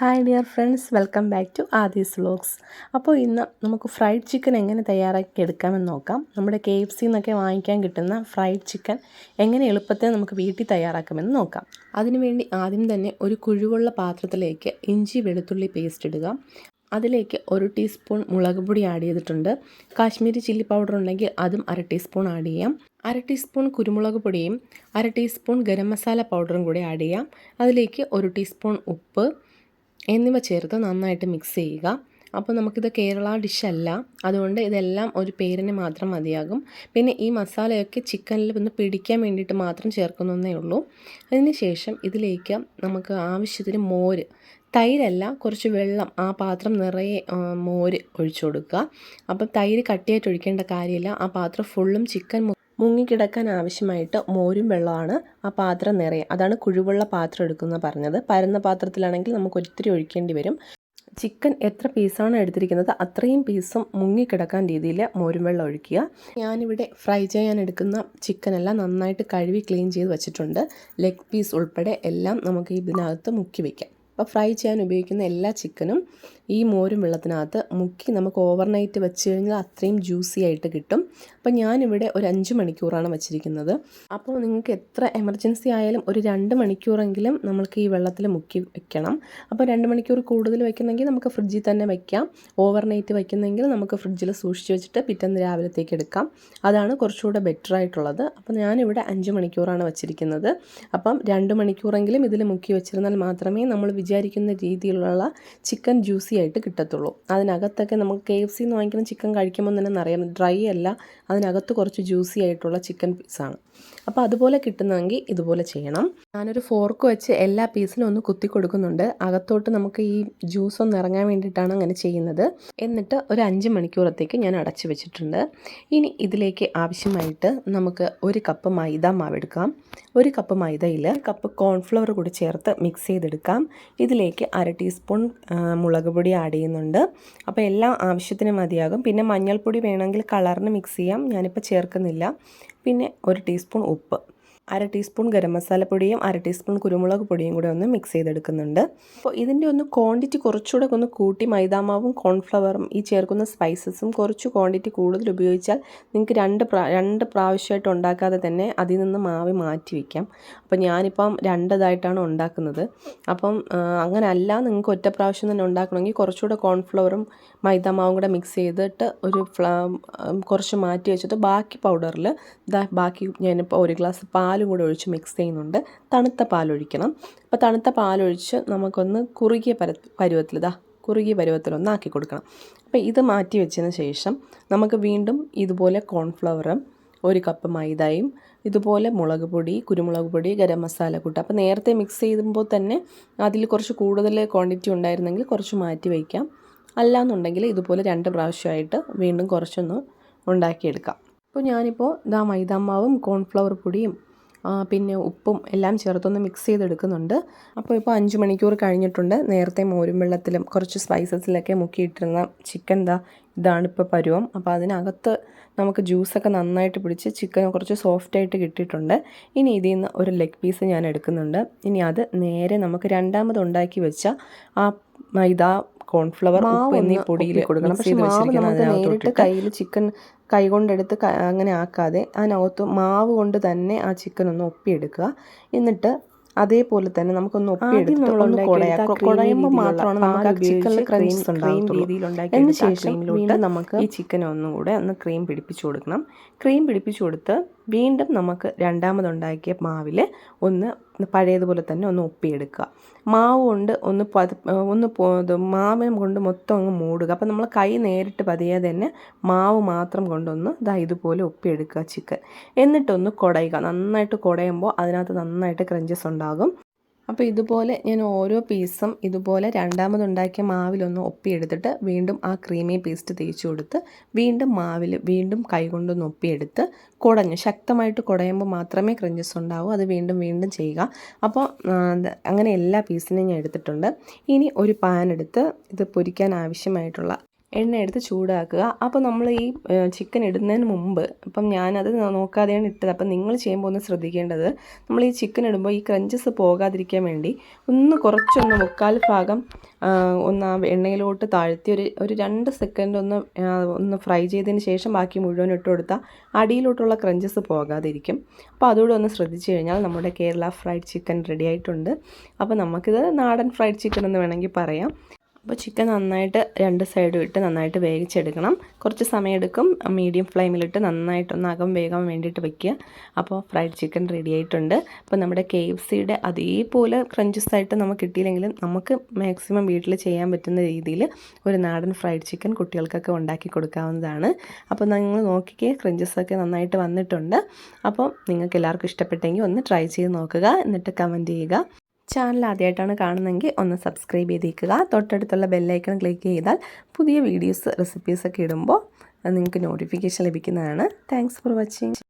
Hi dear friends welcome back to Adi's vlogs അപ്പോൾ ഇന്ന് നമുക്ക് ഫ്രൈഡ് ചിക്കൻ എങ്ങനെ തയ്യാറാക്കി എടുക്കാമെന്ന് നോക്കാം. നമ്മുടെ കെ എഫ് സി എന്നൊക്കെ വാങ്ങിക്കാൻ കിട്ടുന്ന ഫ്രൈഡ് ചിക്കൻ എങ്ങനെ എളുപ്പത്തിൽ നമുക്ക് വീട്ടിൽ തയ്യാറാക്കാമെന്ന് നോക്കാം. അതിനുവേണ്ടി ആദ്യം തന്നെ ഒരു കുഴിവുള്ള പാത്രത്തിലേക്ക് ഇഞ്ചി വെളുത്തുള്ളി പേസ്റ്റ് ഇടുക. അതിലേക്ക് ഒരു ടീസ്പൂൺ മുളക് പൊടി ആഡ് ചെയ്തിട്ടുണ്ട്. കാശ്മീരി ചില്ലി പൗഡർ ഉണ്ടെങ്കിൽ അതും അര ടീസ്പൂൺ ആഡ് ചെയ്യാം. അര ടീസ്പൂൺ കുരുമുളക് പൊടിയും അര ടീസ്പൂൺ ഗരം മസാല പൗഡറും കൂടി ആഡ് ചെയ്യാം. അതിലേക്ക് ഒരു ടീസ്പൂൺ ഉപ്പ് എന്നിവ ചേർത്ത് നന്നായിട്ട് മിക്സ് ചെയ്യുക. അപ്പോൾ നമുക്കിത് കേരള ഡിഷല്ല അതുകൊണ്ട് ഇതെല്ലാം ഒരു പേരിന് മാത്രം മതിയാകും. പിന്നെ ഈ മസാലയൊക്കെ ചിക്കനിൽ ഒന്ന് പിടിക്കാൻ വേണ്ടിയിട്ട് മാത്രം ചേർക്കുന്നതേ ഉള്ളൂ. അതിന് ശേഷം ഇതിലേക്ക് നമുക്ക് ആവശ്യത്തിന് മോര്. തൈരല്ല കുറച്ച് വെള്ളം ആ പാത്രം നിറയെ മോര് ഒഴിച്ചു കൊടുക്കുക. അപ്പം തൈര് കട്ടിയായിട്ട് ഒഴിക്കേണ്ട കാര്യമില്ല. ആ പാത്രം ഫുള്ളും ചിക്കൻ മുങ്ങിക്കിടക്കാൻ ആവശ്യമായിട്ട് മോരും വെള്ളമാണ് ആ പാത്രം നിറയെ. അതാണ് കുഴിവുള്ള പാത്രം എടുക്കുന്ന പറഞ്ഞത്. പരന്ന പാത്രത്തിലാണെങ്കിൽ നമുക്ക് ഒത്തിരി ഒഴിക്കേണ്ടി വരും. ചിക്കൻ എത്ര പീസാണ് എടുത്തിരിക്കുന്നത്? അത്രയും പീസും മുങ്ങിക്കിടക്കാൻ രീതിയിൽ മോരും വെള്ളം ഒഴിക്കുക. ഞാനിവിടെ ഫ്രൈ ചെയ്യാൻ എടുക്കുന്ന ചിക്കനെല്ലാം നന്നായിട്ട് കഴുകി ക്ലീൻ ചെയ്ത് വെച്ചിട്ടുണ്ട്. ലെഗ് പീസ് ഉൾപ്പെടെ എല്ലാം നമുക്ക് ഇതിനകത്ത് മുക്കി വയ്ക്കാം അപ്പോൾ ഫ്രൈ ചെയ്യാൻ ഉപയോഗിക്കുന്ന എല്ലാ ചിക്കനും ഈ മോരും വെള്ളത്തിനകത്ത് മുക്കി നമുക്ക് ഓവർനൈറ്റ് വെച്ച് കഴിഞ്ഞാൽ അത്രയും ജ്യൂസി ആയിട്ട് കിട്ടും. അപ്പോൾ ഞാനിവിടെ ഒരു അഞ്ച് മണിക്കൂറാണ് വെച്ചിരിക്കുന്നത്. അപ്പോൾ നിങ്ങൾക്ക് എത്ര എമർജൻസി ആയാലും ഒരു രണ്ട് മണിക്കൂറെങ്കിലും നമ്മൾക്ക് ഈ വെള്ളത്തിൽ മുക്കി വെക്കണം. അപ്പോൾ രണ്ട് മണിക്കൂർ കൂടുതൽ വെക്കുന്നെങ്കിൽ നമുക്ക് ഫ്രിഡ്ജിൽ തന്നെ വയ്ക്കാം ഓവർനൈറ്റ് വയ്ക്കുന്നെങ്കിൽ നമുക്ക് ഫ്രിഡ്ജിൽ സൂക്ഷിച്ച് വെച്ചിട്ട് പിറ്റേന്ന് രാവിലത്തേക്ക് എടുക്കാം. അതാണ് കുറച്ചുകൂടെ ബെറ്റർ ആയിട്ടുള്ളത്. അപ്പോൾ ഞാനിവിടെ അഞ്ച് മണിക്കൂറാണ് വെച്ചിരിക്കുന്നത്. അപ്പം രണ്ട് മണിക്കൂറെങ്കിലും ഇതിൽ മുക്കി വെച്ചിരുന്നാൽ മാത്രമേ നമ്മൾ വിചാരിക്കുന്ന രീതിയിലുള്ള ചിക്കൻ ജ്യൂസി ആയിട്ട് കിട്ടത്തുള്ളൂ. അതിനകത്തൊക്കെ നമുക്ക് കെ എഫ് സിന്ന് വാങ്ങിക്കുന്ന ചിക്കൻ കഴിക്കുമ്പോൾ തന്നെ അറിയാം ഡ്രൈ അല്ല അതിനകത്ത് കുറച്ച് ജ്യൂസി ആയിട്ടുള്ള ചിക്കൻ പീസാണ്. അപ്പോൾ അതുപോലെ കിട്ടുന്നതെങ്കിൽ ഇതുപോലെ ചെയ്യണം. ഞാനൊരു ഫോർക്ക് വെച്ച് എല്ലാ പീസിനും ഒന്ന് കുത്തി കൊടുക്കുന്നുണ്ട്. അകത്തോട്ട് നമുക്ക് ഈ ജ്യൂസ് ഒന്ന് ഇറങ്ങാൻ വേണ്ടിയിട്ടാണ് അങ്ങനെ ചെയ്യുന്നത്. എന്നിട്ട് ഒരു അഞ്ച് മണിക്കൂറത്തേക്ക് ഞാൻ അടച്ചു വെച്ചിട്ടുണ്ട്. ഇനി ഇതിലേക്ക് ആവശ്യമായിട്ട് നമുക്ക് ഒരു കപ്പ് മൈദ മാവെടുക്കാം ഒരു കപ്പ് മൈദയിൽ കപ്പ് കോൺഫ്ലവർ കൂടി ചേർത്ത് മിക്സ് ചെയ്തെടുക്കാം. ഇതിലേക്ക് അര ടീസ്പൂൺ മുളക് പൊടി ആഡ് ചെയ്യുന്നുണ്ട്. അപ്പോൾ എല്ലാം ആവശ്യത്തിന് മതിയാകും. പിന്നെ മഞ്ഞൾപ്പൊടി വേണമെങ്കിൽ കളറിന് മിക്സ് ചെയ്യാം. ഞാനിപ്പോൾ ചേർക്കുന്നില്ല. പിന്നെ ഒരു ടീസ്പൂൺ ഉപ്പ്. അര ടീസ്പൂൺ ഗരം മസാലപ്പൊടിയും അര ടീസ്പൂൺ കുരുമുളക് പൊടിയും കൂടെ ഒന്ന് മിക്സ് ചെയ്തെടുക്കുന്നുണ്ട്. അപ്പോൾ ഇതിന്റെ ഒന്ന് ക്വാണ്ടിറ്റി കുറച്ചുകൂടെ ഒന്ന് കൂട്ടി മൈദാമാവും കോൺഫ്ലവറും ഈ ചേർക്കുന്ന സ്പൈസസും കുറച്ച് ക്വാണ്ടിറ്റി കൂടുതൽ ഉപയോഗിച്ചാൽ നിങ്ങൾക്ക് രണ്ട് രണ്ട് പ്രാവശ്യമായിട്ട് ഉണ്ടാക്കാതെ തന്നെ അതിൽ നിന്ന് മാവ് മാറ്റി വയ്ക്കാം. അപ്പോൾ ഞാനിപ്പം രണ്ടതായിട്ടാണ് ഉണ്ടാക്കുന്നത്. അപ്പം അങ്ങനെ അല്ല നിങ്ങൾക്ക് ഒറ്റ പ്രാവശ്യം തന്നെ ഉണ്ടാക്കണമെങ്കിൽ കുറച്ചുകൂടെ കോൺഫ്ലവറും മൈദാമാവും കൂടെ മിക്സ് ചെയ്തിട്ട് ഒരു ഫ്ലാ കുറച്ച് മാറ്റി വെച്ചിട്ട് ബാക്കി പൗഡറിൽ ബാക്കി ഞാനിപ്പോൾ ഒരു ഗ്ലാസ് പാലും കൂടെ ഒഴിച്ച് മിക്സ് ചെയ്യുന്നുണ്ട്. തണുത്ത പാലൊഴിക്കണം. അപ്പോൾ തണുത്ത പാലൊഴിച്ച് നമുക്കൊന്ന് കുറുകിയ പര പരുവത്തിൽ ഇതാ കുറുകിയ പരുവത്തിലൊന്ന് ആക്കി കൊടുക്കണം. അപ്പോൾ ഇത് മാറ്റി വെച്ചതിന് ശേഷം നമുക്ക് വീണ്ടും ഇതുപോലെ കോൺഫ്ലവറും ഒരു കപ്പ് മൈദയും ഇതുപോലെ മുളക് പൊടി കുരുമുളക് പൊടി ഗരം മസാല കൂട്ട്. അപ്പോൾ നേരത്തെ മിക്സ് ചെയ്യുമ്പോൾ തന്നെ അതിൽ കുറച്ച് കൂടുതൽ ക്വാണ്ടിറ്റി ഉണ്ടായിരുന്നെങ്കിൽ കുറച്ച് മാറ്റി വയ്ക്കാം. അല്ലാന്നുണ്ടെങ്കിൽ ഇതുപോലെ രണ്ട് പ്രാവശ്യമായിട്ട് വീണ്ടും കുറച്ചൊന്ന് ഉണ്ടാക്കിയെടുക്കാം. അപ്പോൾ ഞാനിപ്പോൾ ഇതാ മൈദാമാവും കോൺഫ്ലവർ പൊടിയും പിന്നെ ഉപ്പും എല്ലാം ചേർത്തൊന്ന് മിക്സ് ചെയ്തെടുക്കുന്നുണ്ട്. അപ്പോൾ ഇപ്പോൾ അഞ്ച് മണിക്കൂർ കഴിഞ്ഞിട്ടുണ്ട്. നേരത്തെ മോരും വെള്ളത്തിലും കുറച്ച് സ്പൈസസിലൊക്കെ മുക്കിയിട്ടിരുന്ന ചിക്കൻ ദാ ഇതാണ് ഇപ്പോൾ പരുവം. അപ്പോൾ അതിനകത്ത് നമുക്ക് ജ്യൂസൊക്കെ നന്നായിട്ട് പിടിച്ച് ചിക്കൻ കുറച്ച് സോഫ്റ്റായിട്ട് കിട്ടിയിട്ടുണ്ട്. ഇനി ഇതിൽ നിന്ന് ഒരു ലെഗ് പീസ് ഞാൻ എടുക്കുന്നുണ്ട്. ഇനി അത് നേരെ നമുക്ക് രണ്ടാമത് ഉണ്ടാക്കി വെച്ച ആ മൈദ കോൺഫ്ലവർ ഉപ്പ് എന്നീ പൊടിയിൽ കൊടുക്കണം. പക്ഷേ മാവ് നമുക്ക് നേരിട്ട് കയ്യിൽ ചിക്കൻ കൈ കൊണ്ടെടുത്ത് അങ്ങനെ ആക്കാതെ അതിനകത്ത് മാവ് കൊണ്ട് തന്നെ ആ ചിക്കൻ ഒന്ന് ഒപ്പിയെടുക്കുക. എന്നിട്ട് അതേപോലെ തന്നെ നമുക്കൊന്ന് ഒപ്പിയെടുത്ത് മാത്രമാണ് നമുക്ക് ചിക്കനിൽ ക്രീംസ് ശേഷം വീണ്ടും നമുക്ക് ഈ ചിക്കൻ ഒന്നും കൂടെ ഒന്ന് ക്രീം പിടിപ്പിച്ചു കൊടുക്കണം. ക്രീം പിടിപ്പിച്ചു കൊടുത്ത് വീണ്ടും നമുക്ക് രണ്ടാമതുണ്ടാക്കിയ മാവിൽ ഒന്ന് പഴയതുപോലെ തന്നെ ഒന്ന് ഒപ്പിയെടുക്കുക മാവ് കൊണ്ട് ഒന്ന് ഒന്ന് മാവ് കൊണ്ട് മൊത്തം അങ്ങ് മൂടുക. അപ്പം നമ്മൾ കൈ നേരിട്ട് പതിയാതെ തന്നെ മാവ് മാത്രം കൊണ്ടൊന്ന് ഇതാ ഇതുപോലെ ഒപ്പിയെടുക്കുക ചിക്കൻ. എന്നിട്ടൊന്ന് കുടയുക. നന്നായിട്ട് കുടയുമ്പോൾ അതിനകത്ത് നന്നായിട്ട് ക്രഞ്ചസ് ഉണ്ടാകും. അപ്പോൾ ഇതുപോലെ ഞാൻ ഓരോ പീസും ഇതുപോലെ രണ്ടാമതുണ്ടാക്കിയ മാവിലൊന്ന് ഒപ്പിയെടുത്തിട്ട് വീണ്ടും ആ ക്രീമി പേസ്റ്റ് തേച്ച് കൊടുത്ത് വീണ്ടും മാവിൽ വീണ്ടും കൈകൊണ്ടൊന്ന് ഒപ്പിയെടുത്ത് കുടഞ്ഞു. ശക്തമായിട്ട് കുടയുമ്പോൾ മാത്രമേ ക്രഞ്ചസ് ഉണ്ടാവൂ. അത് വീണ്ടും വീണ്ടും ചെയ്യുക. അപ്പോൾ അങ്ങനെ എല്ലാ പീസിനെയും ഞാൻ എടുത്തിട്ടുണ്ട്. ഇനി ഒരു പാൻ എടുത്ത് ഇത് പൊരിക്കാൻ ആവശ്യമായിട്ടുള്ള എണ്ണ എടുത്ത് ചൂടാക്കുക. അപ്പോൾ നമ്മൾ ഈ ചിക്കൻ ഇടുന്നതിന് മുമ്പ് അപ്പം ഞാനത് നോക്കാതെയാണ് ഇട്ടത്. അപ്പം നിങ്ങൾ ചെയ്യുമ്പോൾ ഒന്ന് ശ്രദ്ധിക്കേണ്ടത് നമ്മൾ ഈ ചിക്കൻ ഇടുമ്പോൾ ഈ ക്രഞ്ചസ് പോകാതിരിക്കാൻ വേണ്ടി ഒന്ന് കുറച്ചൊന്ന് മുക്കാൽ ഭാഗം ഒന്ന് ആ എണ്ണയിലോട്ട് താഴ്ത്തി ഒരു ഒരു രണ്ട് സെക്കൻഡ് ഒന്ന് ഒന്ന് ഫ്രൈ ചെയ്തതിന് ശേഷം ബാക്കി മുഴുവൻ ഇട്ട് കൊടുത്താൽ അടിയിലോട്ടുള്ള ക്രഞ്ചസ് പോകാതിരിക്കും. അപ്പോൾ അതുകൂടെ ഒന്ന് ശ്രദ്ധിച്ചു കഴിഞ്ഞാൽ നമ്മുടെ കേരള ഫ്രൈഡ് ചിക്കൻ റെഡി ആയിട്ടുണ്ട്. അപ്പോൾ നമുക്കിത് നാടൻ ഫ്രൈഡ് ചിക്കൻ എന്ന് വേണമെങ്കിൽ പറയാം. അപ്പോൾ ചിക്കൻ നന്നായിട്ട് രണ്ട് സൈഡും ഇട്ട് നന്നായിട്ട് വേവിച്ചെടുക്കണം. കുറച്ച് സമയം എടുക്കും. മീഡിയം ഫ്ലെയിമിലിട്ട് നന്നായിട്ടൊന്ന് അകം വേകാൻ വേണ്ടിയിട്ട് വയ്ക്കുക അപ്പോൾ ഫ്രൈഡ് ചിക്കൻ റെഡി ആയിട്ടുണ്ട്. അപ്പോൾ നമ്മുടെ കെ എഫ് സിയുടെ അതേപോലെ ക്രഞ്ചസ് ആയിട്ട് നമുക്ക് കിട്ടിയില്ലെങ്കിലും നമുക്ക് മാക്സിമം വീട്ടിൽ ചെയ്യാൻ പറ്റുന്ന രീതിയിൽ ഒരു നാടൻ ഫ്രൈഡ് ചിക്കൻ കുട്ടികൾക്കൊക്കെ ഉണ്ടാക്കി കൊടുക്കാവുന്നതാണ്. അപ്പോൾ നിങ്ങൾ നോക്കിക്കേ ക്രഞ്ചസ് ഒക്കെ നന്നായിട്ട് വന്നിട്ടുണ്ട്. അപ്പോൾ നിങ്ങൾക്ക് എല്ലാവർക്കും ഇഷ്ടപ്പെട്ടെങ്കിൽ ഒന്ന് ട്രൈ ചെയ്ത് നോക്കുക. എന്നിട്ട് കമന്റ് ചെയ്യുക. ചാനൽ ആദ്യമായിട്ടാണ് കാണുന്നതെങ്കിൽ ഒന്ന് സബ്സ്ക്രൈബ് ചെയ്തേക്കുക. തൊട്ടടുത്തുള്ള ബെല്ലൈക്കൺ ക്ലിക്ക് ചെയ്താൽ പുതിയ വീഡിയോസ് റെസിപ്പീസൊക്കെ ഇടുമ്പോൾ നിങ്ങൾക്ക് നോട്ടിഫിക്കേഷൻ ലഭിക്കുന്നതാണ്. Thanks for watching